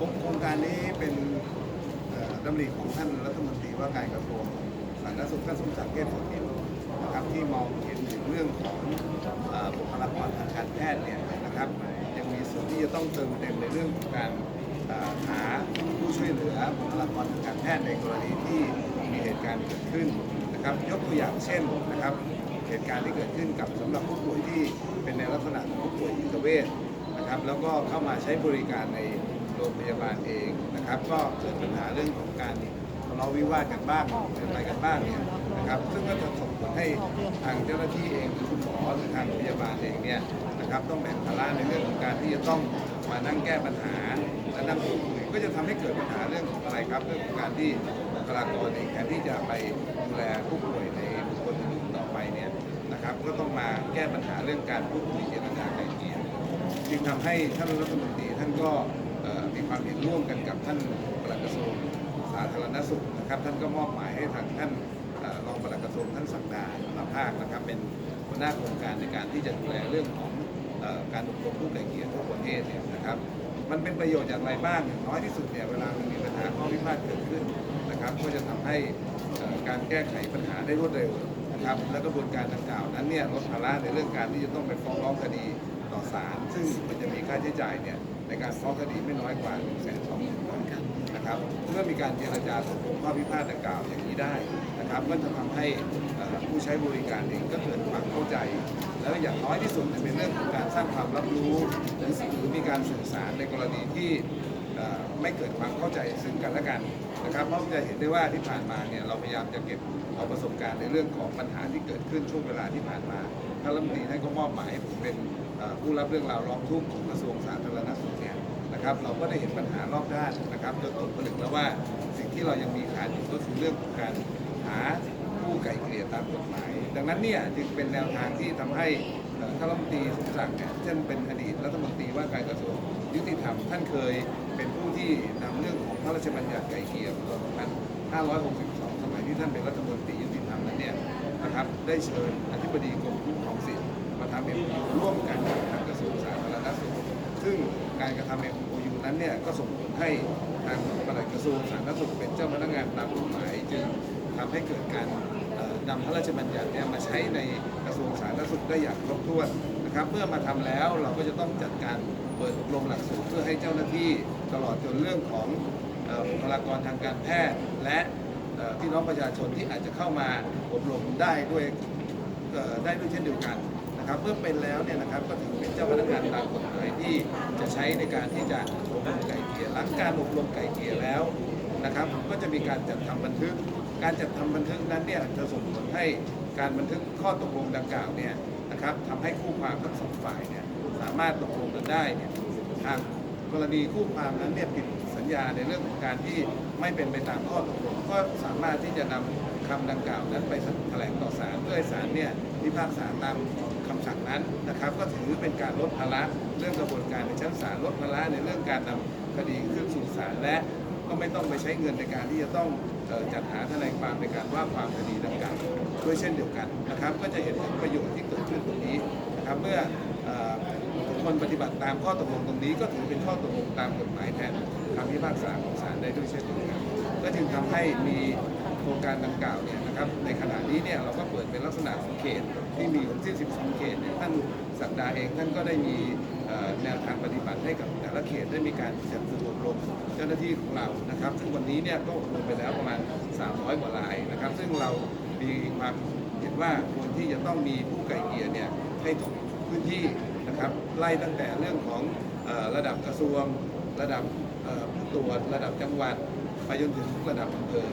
โครงการนี้เป็นดำริของท่านรัฐมนตรีว่าการกระทรวงสาธารณสุขท่านสมศักดิ์เทพสุทินนะครับที่มองเห็นถึงเรื่องของบุคลากรทางการแพทย์เนี่ยนะครับยังมีส่วนที่จะต้องเติมเต็มในเรื่องของการหาผู้ช่วยเหลือบุคลากรทางการแพทย์ในกรณีที่มีเหตุการณ์เกิดขึ้นนะครับยกตัวอย่างเช่นนะครับเหตุการณ์ที่เกิดขึ้นกับสำหรับผู้ป่วยที่เป็นในลักษณะของผู้ป่วยจิตเวชนะครับแล้วก็เข้ามาใช้บริการใน โรงพยาบาลเองนะครับ ก็เกิดปัญหาเรื่องของการทะเลาะวิวาทกันบ้างออะไรกันบ้างเนี่ยนะครับ ซึ่งก็จะส่งผลให้ทางเจ้าหน้าที่เองหรือคุณหมอหรือทางพยาบาลเองเนี่ยนะครับต้องแบ่งภาระในเรื่องของการที่จะต้องมานั่งแก้ปัญหาและนั่งพูดคุยก็จะทำให้เกิดปัญหาเรื่องของอะไรครับ เรื่องของการที่บุคลากรเองแทนที่จะไปดูแลผู้ป่วยในบุคคลอื่นต่อไปเนี่ยนะครับ ก็ต้องมาแก้ปัญหาเรื่องการพูดคุยเจรจาไกลเกลี่ยจึงทำให้ท่านรัฐมนตรีท่านก็ มีความเห็นร่วมกันกับท่านปลัดกระทรวงสาธารณสุขนะครับ ท่านก็มอบหมายให้ทางท่านรองปลัดกระทรวงท่านสักดาลาภาคนะครับ เป็นหัวหน้าโครงการในการที่จะดูแลเรื่องของการอบรมผู้ไกลเกลี่ยทั่วประเทศเนี่ยนะครับ มันเป็นประโยชน์อย่างไรบ้างน้อยที่สุดเนี่ยเวลามันมีปัญหาข้อพิพาทเกิดขึ้นนะครับ ก็จะทำให้การแก้ไขปัญหาได้รวดเร็วนะครับ และกระบวนการดังกล่าวนั้นเนี่ยลดภาระในเรื่องการที่จะต้องไปฟ้องร้องคดีต่อศาลซึ่งมันจะมีค่าใช้จ่ายเนี่ย ในการฟ้องคดีไม่น้อยกว่า1นึ่งแสนสองหมื่นบาทนะครับเมื่อมีการเจรจาตกลงข้อพิพาทดังกล่าวอย่างนี้ได้นะครับก็จะทำให้ผู้ใช้บริการเองก็เกิดความเข้าใจ แล้วอย่างน้อยที่สุดเนี่ยเป็นเรื่องของการสร้างความรับรู้หรือหรือมีการสื่อสารในกรณีที่ไม่เกิดความเข้าใจซึ่งกันและกันนะครับเพราะจะเห็นได้ว่าที่ผ่านมาเนี่ยเราพยายามจะเก็บเอาประสบการณ์ในเรื่องของปัญหาที่เกิดขึ้นช่วงเวลาที่ผ่านมาท่านรัฐมนตรีท่านก็มอบหมายให้ผมเป็นผู้รับเรื่องราวร้องทุกข์ของกระทรวงสาธารณสุข นะครับเราก็ได้เห็นปัญหารอบด้านนะครับจนตกผลึกแล้วว่าสิ่งที่เรายังมีขาดอยู่ก็คือเรื่องของการหาผู้ไกลเกลี่ยตามกฎหมาย ดังนั้นเนี่ยจึงเป็นแนวทางที่ทำให้ท่านรัฐมนตรีสมศักดิ์เนี่ยท่านเป็นอดีตรัฐมนตรีว่าการกระทรวงยุติธรรมท่านเคยเป็นผู้ที่นำเรื่องของพระราชบัญญัติไก่เกลี่ยปี2562 สมัยที่ท่านเป็นรัฐมนตรียุติธรรมนั้นเนี่ยนะครับได้เชิญอธิบดีกรมคุ้มครองสิทธิ์มาทำเป็นร่วมกันกับทางกระทรวงสาธารณสุขซึ่ง การกระทำ MOU นั้นเนี่ยก็ส่งผลให้ทางปลัดกระทรวงสาธารณสุขเป็นเจ้าพนักงานตามกฎหมายจึงทำให้เกิดการนำพระราชบัญญัติเนี่ยมาใช้ในกระทรวงสาธารณสุขได้อย่างครบถ้วนนะครับ เมื่อมาทำแล้วเราก็จะต้องจัดการเปิดอบรมหลักสูตรเพื่อให้เจ้าหน้าที่ตลอดจนเรื่องของบุคลากรทางการแพทย์ และพี่น้องประชาชนที่อาจจะเข้ามาอบรมได้ด้วยได้ด้วยเช่นเดียวกัน นะครับเมื่อเป็นแล้วเนี่ยนะครับก็ถือเป็นเจ้าพนักงานตามกฎหมายที่จะใช้ในการที่จะอบรมไก่เกลี่ยหลังการอบรมไก่เกลี่ยแล้วนะครับ ก็จะมีการจัดทำบันทึก การจัดทำบันทึกนั้นเนี่ยจะส่งผลให้การบันทึกข้อตกลงดังกล่าวเนี่ยนะครับทำให้คู่ความทั้งสองฝ่ายเนี่ยสามารถตกลงกันได้เนี่ยทางกรณีคู่ความนั้นเนี่ยผิดสัญญาในเรื่องของการที่ไม่เป็นไปตามข้อตกลงก็สามารถที่จะนำคำดังกล่าวนั้นไปแถลงต่อศาลเพื่อให้ศาลเนี่ยพิพากษาตาม นั้นนะครับก็ถือเป็นการลดภาระเรื่องกระบวนการในชั้นศาลลดภาระในเรื่องการนำคดีขึ้นสู่ศาลและก็ไม่ต้องไปใช้เงินในการที่จะต้องจัดหาทนายความในการว่าความคดีดังกล่าวด้วยเช่นเดียวกันนะครับก็จะเห็นถึงประโยชน์ที่เกิดขึ้นตรงนี้นะครับเมื่อทุกคนปฏิบัติตามข้อตกลงตรงนี้ ก็ถือเป็นข้อตกลงตามกฎหมายแทนคำพิพากษาของศาลได้ด้วยเช่นเดียวกันก็จึงทำให้มี รงการดังกล่าวเนี่ยนะครับในขณะนี้เนี่ยเราก็เปิดเป็นลักษณะของเขตที่มีทั้งสิ้น12 เขตเนี่ยท่านสัปดาห์เองท่านก็ได้มีแนวทางปฏิบัติให้กับแต่ละเขตได้มีการจัดฝึกอบรมเจ้าหน้าที่ของเรานะครับ ซึ่งวันนี้เนี่ยก็อบรมไปแล้วประมาณ 300 กว่ารายนะครับ ซึ่งเรามีความเห็นว่าควรที่จะต้องมีผู้ไก่เกลี่ยเนี่ยให้ทุกพื้นที่นะครับไล่ตั้งแต่เรื่องของระดับกระทรวง ระดับผู้ตรวจระดับจังหวัดไปจนถึงระดับอำเภอ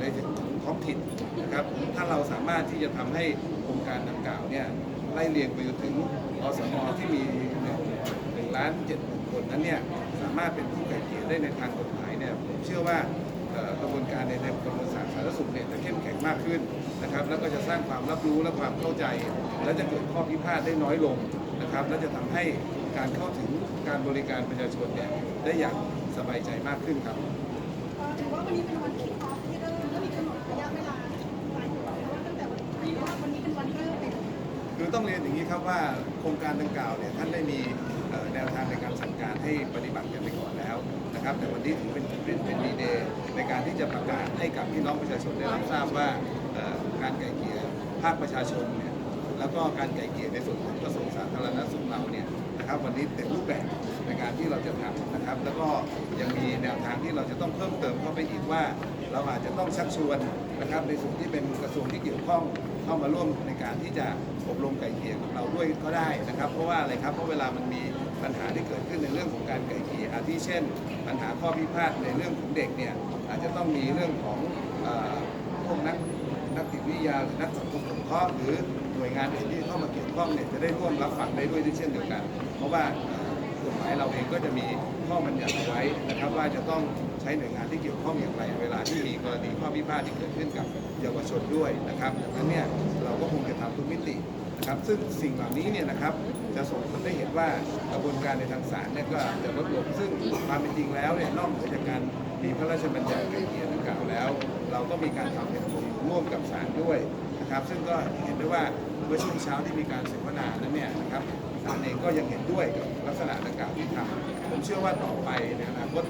ในถึงท้องถิ่นนะครับ ถ้าเราสามารถที่จะทำให้โครงการดังกล่าวเนี่ยไล่เรียงไปจนถึงอสมที่มีหนึ่งล้านเจ็ดหมื่นคนนั้นเนี่ยสามารถเป็นผู้ไกลเกลี่ยได้ในทางกฎหมายเนี่ยผมเชื่อว่ากระบวนการในกระบวนการสาธารณสุขเนี่ยจะเข้มแข็งมากขึ้นนะครับ แล้วก็จะสร้างความรับรู้และความเข้าใจ และจะเกิดข้อพิพาทได้น้อยลงนะครับ และจะทำให้การเข้าถึงการบริการประชาชนเนี่ยได้อย่างสบายใจมากขึ้นครับถือว่าวันนี้เป็นวัน ครับว่าโครงการดังกล่าวเนี่ยท่านได้มีแนวทางในการสั่งการให้ปฏิบัติกันไปก่อนแล้วนะครับ แต่วันนี้ถือเป็นเป็นเป็นดีเดย์ในการที่จะประกาศให้กับพี่น้องประชาชนได้รับทราบว่าการไกล่เกลี่ยภาคประชาชนเนี่ยแล้วก็การไกล่เกลี่ยในส่วนของกระทรวงสาธารณสุขเราเนี่ยนะครับ วันนี้เต็มรูปแบบในการที่เราจะทำนะครับ แล้วก็ยังมีแนวทางที่เราจะต้องเพิ่มเติมเข้าไปอีกว่า เราอาจจะต้องชักชวนนะครับในส่วนที่เป็นกระทรวงที่เกี่ยวข้อง เข้ามาร่วมในการที่จะอบรมไก่เกลี่ยกับเราด้วยก็ได้นะครับ เพราะว่าอะไรครับเพราะเวลามันมีปัญหาที่เกิดขึ้นในเรื่องของการไก่เกลี่ยอาทิเช่น ปัญหาข้อพิพาทในเรื่องของเด็กเนี่ยอาจจะต้องมีเรื่องของพวกนักนักจิตวิทยาหรือนักสังคมสงเคราะห์หรือหน่วยงานอื่นที่เข้ามาเกี่ยวข้องเนี่ยจะได้ร่วมรับฟังได้ด้วยด้วยเช่นเดียวกัน เพราะว่ากฎหมายเราเองก็จะมีข้อบัญญัติไว้นะครับว่าจะต้องใช้หน่วยงานที่เกี่ยวข้องอย่างไร เวลาที่มีกรณีข้อพิพาทที่เกิดขึ้นกับ เยาวชนด้วยนะครับดังนั้นเนี่ยเราก็คงจะทำทุกมิตินะครับ ซึ่งสิ่งเหล่านี้เนี่ยนะครับจะส่งผลให้เห็นว่ากระบวนการในทางศาลเนี่ยก็จะลดลงซึ่งความเป็นจริงแล้วเนี่ยนอกเหนือจากการมีพระราชบัญญัติไก่เกลี่ยดังกล่าวแล้ว เราก็มีการทำเป็นร่วมกับศาลด้วยนะครับซึ่งก็เห็นได้ว่าเมื่อช่วงเช้าที่มีการเสวนานั้นเนี่ยนะครับศาลเองก็ยังเห็นด้วยกับลักษณะดังกล่าวที่ทำผมเชื่อว่าต่อไปในอนาคต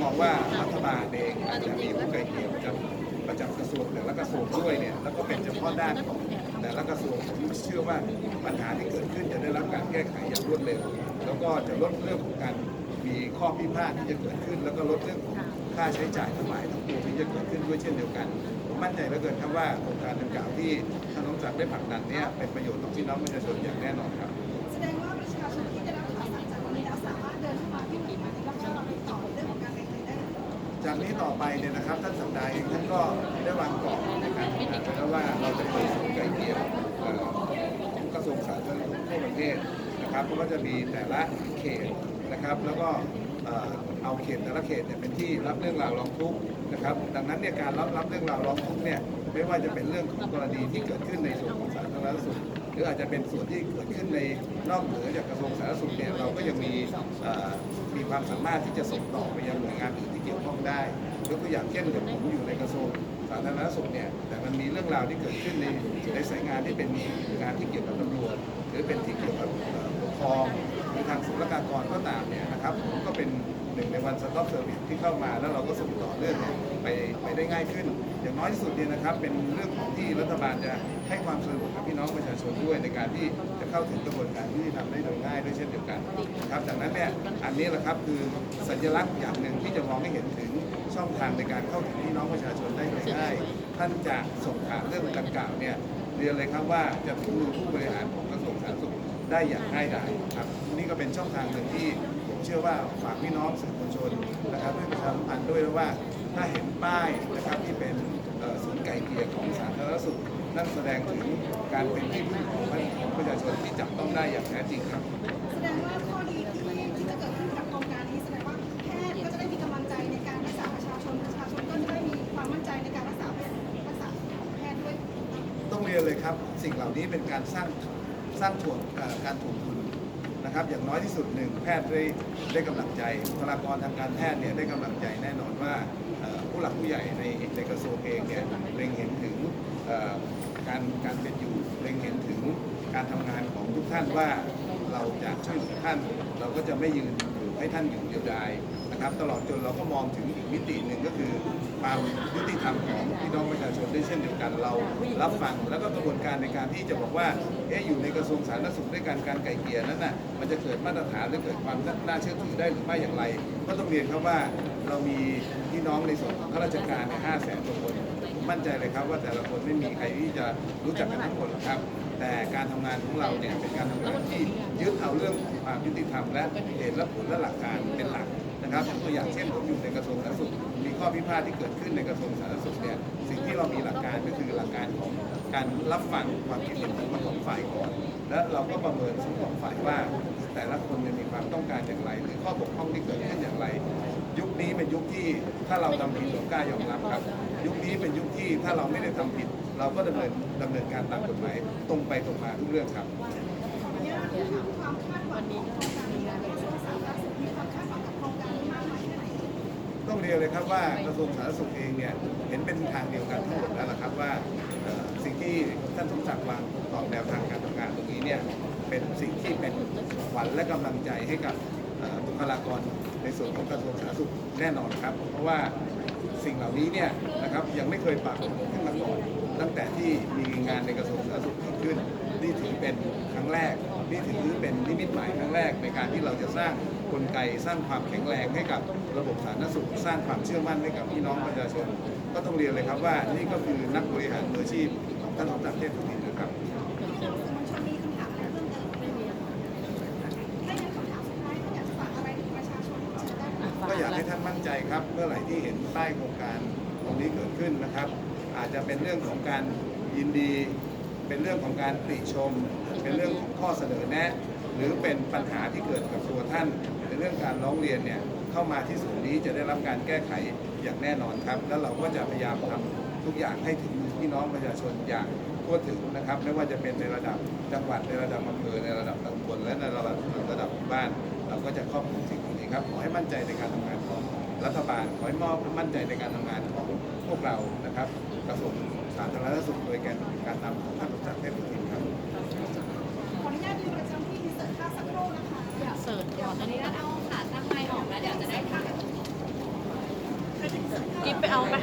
มองว่ารัฐบาลเองอาจจะมีผู้ไกลเกลี่ยประจำ ประจำกระทรวงแต่ละกระทรวงด้วยเนี่ยแล้วก็เป็นเฉพาะด้านของแต่ละกระทรวงผมเชื่อว่าปัญหาที่เกิดขึ้นจะได้รับการแก้ไขอย่างรวดเร็ว แล้วก็จะลดเรื่องของการมีข้อพิพาทที่จะเกิดขึ้น แล้วก็ลดเรื่องของค่าใช้จ่ายทั้งหลายทั้งปวงที่จะเกิดขึ้นด้วยเช่นเดียวกันผมมั่นใจเหลือเกินครับว่าโครงการดังกล่าวที่ท่านน้องจักรได้ผลักดันเนี่ยเป็นประโยชน์ต่อพี่น้องประชาชนอย่างแน่นอนครับ จากนี้ต่อไปเนี่ยนะครับท่านสัปดาห์เองท่านก็ได้วางกรอบในการทำงานไว้แล้วว่าเราจะเปิดศูนย์ไก่เกลี่ยเอ่อของกระทรวงสาธารณสุขทั่วประเทศนะครับเพราะว่าจะมีแต่ละเขตนะครับ แล้วก็เอาเขตแต่ละเขตเนี่ยเป็นที่รับเรื่องราวร้องทุกข์นะครับ ดังนั้นเนี่ยการรับรับเรื่องราวร้องทุกข์เนี่ยไม่ว่าจะเป็นเรื่องของกรณีที่เกิดขึ้นในส่วนของสาธารณสุข รืออาจจะเป็นส่วนที่เกิดขึ้นในนอกเหนือจากกระทรวงสาธารณสุขเนี่ยเราก็ยังมีมีความสามารถที่จะส่งต่อไปยังหน่วยงานอื่นที่เกี่ยวข้องได้ยกตัวอย่างเช่นอย่างผมอยู่ในกระทรวงสาธารณสุขเนี่ยแต่มันมีเรื่องราวที่เกิดขึ้นในในสายงานที่เป็นงานที่เกี่ยวกับตำรวจหรือเป็นที่เกี่ยวกับปกครองหรือทางศุลกากรก็ตามเนี่ยนะครับผมก็เป็นหนึ่งในวันสต็อปเซอร์วิสที่เข้ามาแล้วเราก็ส่งต่อเรื่องไปไปได้ง่ายขึ้น อย่างน้อยที่สุดเนี่ยนะครับเป็นเรื่องของที่รัฐบาลจะให้ความสะดวกกับพี่น้องประชาชนด้วยในการที่จะเข้าถึงกระบวนการยุติธรรมได้โดยง่ายด้วยเช่นเดียวกันนะครับจากนั้นเนี่ยอันนี้แหละครับคือสัญลักษณ์อย่างหนึ่งที่จะมองให้เห็นถึงช่องทางในการเข้าถึงพี่น้องประชาชนได้โดยง่ายท่านจะส่งข่าวเรื่องดังกล่าวเนี่ยเรียนเลยครับว่าจะถึงมือผู้บริหารของกระทรวงสาธารณสุขได้อย่างง่ายดายครับนี่ก็เป็นช่องทางหนึ่งที่ผมเชื่อว่าฝากพี่น้องสื่อมวลชนนะครับด้วยประชาสัมพันธ์ด้วยว่า ถ้าเห็นป้ายนะครับที่เป็นศูนย์ไก่เกลี่ยของสาธารณสุขนั่นแสดงถึงการเป็นที่พึ่งของประชาชนที่จับต้องได้อย่างแท้จริงครับแสดงว่าข้อดีที่ที่จะเกิดขึ้นกับโครงการนี้แสดงว่าแพทย์ก็จะได้มีกำลังใจในการรักษาประชาชนประชาชนก็จะได้มีความมั่นใจในการรักษาแพทย์รักษาแพทย์ด้วย ต้องเรียนเลยครับ สิ่งเหล่านี้เป็นการสร้างสร้างถ่วงการถ่วง นะครับอย่างน้อยที่สุดหนึ่งแพทย์ได้ได้กำลังใจบุคลากรทางการแพทย์เนี่ยได้กำลังใจแน่นอนว่าผู้หลักผู้ใหญ่ในในกระทรวงเองเนี่ยเล็งเห็นถึงการการเป็นอยู่เล็งเห็นถึงการทำงานของทุกท่านว่าเราจะช่วยท่าน เราก็จะไม่ยืนอยู่ให้ท่านอยู่เดียวดาย นะครับตลอดจนเราก็มองถึงอีกมิติหนึ่งก็คือความยุติธรรมของพี่น้องประชาชนด้วยเช่นเดียวกันเรารับฟังแล้วก็กระบวนการในการที่จะบอกว่าเอ๊ะอยู่ในกระทรวงสาธารณสุขด้วยกันการไก่เกลี่ยนั้นน่ะมันจะเกิดมาตรฐานหรือเกิดความน่าเชื่อถือได้หรือไม่อย่างไร ก็ต้องเรียนครับว่าเรามีพี่น้องในส่วนของข้าราชการใน5แสนคนมมั่นใจเลยครับว่าแต่ละคนไม่มีใครที่จะรู้จักกันทุกคนหรอกครับ แต่การทำงานของเราเนี่ยเป็นการทำงานที่ยึดเอาเรื่องของความยุติธรรมและเหตุและผลและหลักการเป็นหลักนะครับยกตัวอย่างเช่นผมอยู่ในกระทรวงสาธารณสุขมีข้อพิพาทที่เกิดขึ้นในกระทรวงสาธารณสุขเนี่ยสิ่งที่เรามีหลักการก็คือหลักการของการรับฟังความคิดเห็นของทั้งสองฝ่ายก่อน และเราก็ประเมินทั้งสองฝ่ายว่า แต่ละคนเนี่ยมีความต้องการอย่างไร หรือข้อบกพร่องที่เกิดขึ้นอย่างไร ยุคนี้เป็นยุคที่ถ้าเราทำผิดเรากล้ายอมรับครับ ยุคนี้เป็นยุคที่ถ้าเราไม่ได้ทำผิด เราก็ดำเนินดำเนินการตามกฎหมายตรงไปตรงมาทุกเรื่องครับความคาดหวังของโครงการนี้กระทรวงสาธารณสุขมีความคาดหวังกับโครงการนี้มากน้อยแค่ไหนต้องเรียนเลยครับว่ากระทรวงสาธารณสุขเองเนี่ยเห็นเป็นทางเดียวกันทั้งหมดแล้วล่ะครับว่าสิ่งที่ท่านสมศักดิ์วางกรอบแนวทางการทำงานตรงนี้เนี่ยเป็นสิ่งที่เป็นขวัญและกำลังใจให้กับ บุคลากรในส่วนของกระทรวงสาธารณสุขแน่นอนครับ เพราะว่าสิ่งเหล่านี้เนี่ยนะครับยังไม่เคยปรากฏขึ้นมาก่อนตั้งแต่ที่มีงานในกระทรวงสาธารณสุขเกิดขึ้นนี่ถือเป็นครั้งแรกนี่ถือเป็นนิมิตหมายครั้งแรกในการที่เราจะสร้างกลไกสร้างความแข็งแรงให้กับระบบสาธารณสุข สร้างความเชื่อมั่นให้กับพี่น้องประชาชน ก็ต้องเรียนเลยครับว่านี่ก็คือนักบริหารมืออาชีพของท่านสมศักดิ์เทพสุทินนะครับ นมั่นใจครับเมื่อไหร่ที่เห็นป้ายโครงการตรงนี้เกิดขึ้นนะครับ อาจจะเป็นเรื่องของการยินดี เป็นเรื่องของการติชม เป็นเรื่องของข้อเสนอแนะ หรือเป็นปัญหาที่เกิดกับตัวท่านในเรื่องการร้องเรียนเนี่ยเข้ามาที่ศูนย์นี้จะได้รับการแก้ไขอย่างแน่นอนครับ แล้วเราก็จะพยายามทำทุกอย่างให้ถึงพี่น้องประชาชนอย่างทั่วถึงนะครับ ไม่ว่าจะเป็นในระดับจังหวัดในระดับอำเภอในระดับตำบลและในระดับระดับบ้าน เราก็จะครอบคลุมสิ่ง ครับขอให้มั่นใจในการทำงานของรัฐบาลขอให้มอบมั่นใจในการทำงานของพวกเรานะครับกระทรวงสาธารณสุขโดยการการนำของท่านประจักษ์เทพสุทินครับขออนุญาตยืนประจำที่อินเสิร์ตภาพสักครู่นะคะเสิร์ชเดี๋ยวตอนนี้เราเอาขาตั้งไม้ออกแล้วเดี๋ยวจะได้ทำกิ๊บไปเอาไป